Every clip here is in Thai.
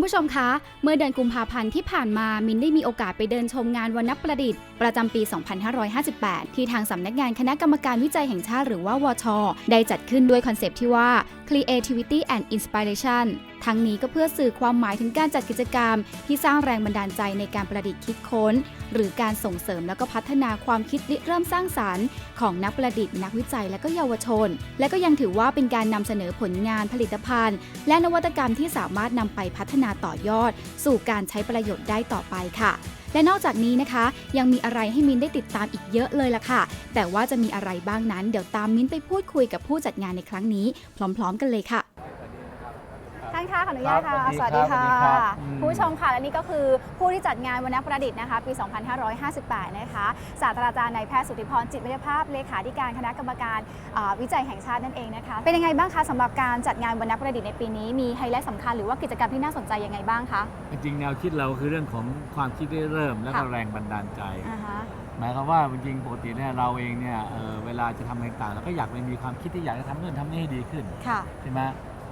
คุณผู้ชมคะ เมื่อเดือนกุมภาพันธ์ที่ผ่านมามินได้มีโอกาสไปเดินชมงานวันนับประดิษฐ์ ประจำปี 2558 ที่ทางสำนักงานคณะกรรมการวิจัยแห่งชาติหรือว่าวช ได้จัดขึ้นด้วยคอนเซปต์ที่ว่า Creativity and Inspiration ทั้งนี้ก็เพื่อสื่อความหมายถึงการจัดกิจกรรม ที่สร้างแรงบันดาลใจในการประดิษฐ์คิดค้น หรือการส่งเสริมแล้วก็พัฒนาความคิดริเริ่มสร้างสารรค์ ของนักประดิษฐ์ นักวิจัยและก็เยาวชน และก็ยังถือว่าเป็นการนำเสนอผลงานผลิตภัณฑ์ และนวัตกรรมที่สามารถนำไปพัฒนาต่อยอด สู่การใช้ประโยชน์ได้ต่อไปค่ะ และนอกจากนี้นะคะ ยังมีอะไรให้มินได้ติดตามอีกเยอะเลยล่ะค่ะ แต่ว่าจะมีอะไรบ้างนั้น เดี๋ยวตามมินไปพูดคุยกับผู้จัดงานในครั้งนี้ พร้อม ๆ กันเลยค่ะ ออนุญาตค่ะ ครับสวัสดีค่ะสวัสดีครับอืมผู้ชมค่ะและนี่ก็คือผู้ที่จัดงานวันนักประดิษฐ์นะคะ ปี 2558 นะคะศาสตราจารย์นายแพทย์สุทธิพรจิตวิทยาภาพเลขาธิการคณะกรรมการอ่าวิจัยแห่งชาตินั่นเองนะคะ เป็นยังไงบ้างคะสำหรับการจัดงานวันนักประดิษฐ์ในปีนี้มีไฮไลท์สำคัญหรือว่ากิจกรรมที่น่าสนใจยังไงบ้างคะ จริงๆแนวคิดเราคือเรื่องของความคิดได้เริ่ม แล้วก็ค่ะ แรงบันดาลใจ อ่าฮะ หมายความว่าจริงๆปกติเนี่ยเราเองเนี่ยเอ่อเวลาจะทำอะไรต่างๆเราก็อยากไปมีความคิดที่อยากจะทำนู่นทำนี่ให้ดีขึ้นค่ะ ใช่ไหม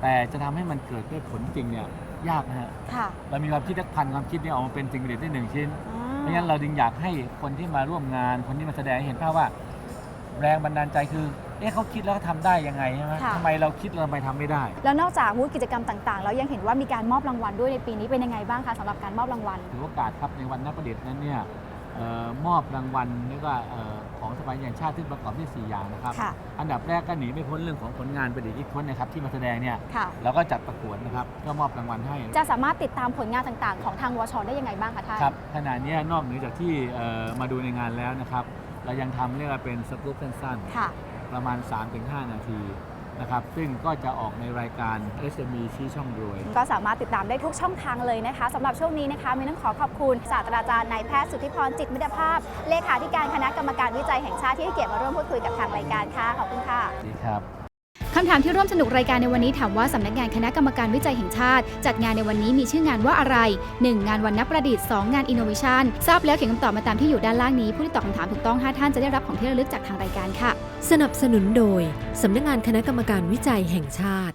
แต่จะทำให้มันเกิดด้วยผลจริงเนี่ยยากนะฮะค่ะเรามีความคิดทักพันความคิดเนี่ยออกมาเป็นสิ่งประดิษฐ์ได้หนึ่งชิ้นอ่เพราะฉะนั้นเราจึงอยากให้คนที่มาร่วมงาน คนที่มาแสดงให้เห็นภาพว่า แรงบันดาลใจคือ เอ๊ะเขาคิดแล้วเขาทำได้ยังไงใช่ไหมค่ะทำไมเราคิดเราทำไมทำไม่ได้ แล้วนอกจากวูธกิจกรรมต่างๆ แล้วยังเห็นว่ามีการมอบรางวัลด้วยในปีนี้เป็นยังไงบ้างคะสำหรับการมอบรางวัล ถือโอกาสครับในวันนักประดิษฐ์นั้นเนี่ยเอ่อมอบรางวัลเรียกว่าเอ่อของสภาแห่งชาติที่ประกอบด้วย4อย่างนะครับ ค่ะ อันดับแรกก็หนีไม่พ้นเรื่องของผลงานประดิษฐ์คิดค้นนะครับที่มาแสดงเนี่ยค่ะ เราก็จัดประกวดนะครับก็มอบรางวัลให้ จะสามารถติดตามผลงานต่างๆ ของทางวชได้ยังไงบ้างคะท่าน ครับขณะเนี้ยนอกเหนือจากที่เอ่อมาดูในงานแล้วนะครับ เรายังทำเรียกว่าเป็นสกู๊ปสั้นค่ะ ๆประมาณ 3-5 นาที นะครับ ซึ่งก็จะออกในรายการ SME ชี้ช่องรวย ก็สามารถติดตามได้ทุกช่องทางเลยนะคะสำหรับช่วงนี้นะคะมีต้องขอขอบคุณศาสตราจารย์นายแพทย์สุทธิพรจิตมิตรภาพ เลขาธิการคณะกรรมการวิจัยแห่งชาติที่ให้เกียรติมาร่วมพูดคุยกับทางรายการค่ะขอบคุณค่ะ ดีครับ คำถามที่ร่วมสนุกรายการในวันนี้ถามว่าสำนักงานคณะกรรมการวิจัยแห่งชาติ จัดงานในวันนี้มีชื่องานว่าอะไร 1. งานวันนักประดิษฐ์ 2 งานอินโนเวชันทราบแล้วเขียนคำตอบมาตามที่อยู่ด้านล่างนี้ ผู้ที่ตอบคำถามถูกต้อง 5 ท่านจะได้รับของที่ระลึกจากทางรายการค่ะ สนับสนุนโดยสำนักงานคณะกรรมการวิจัยแห่งชาติ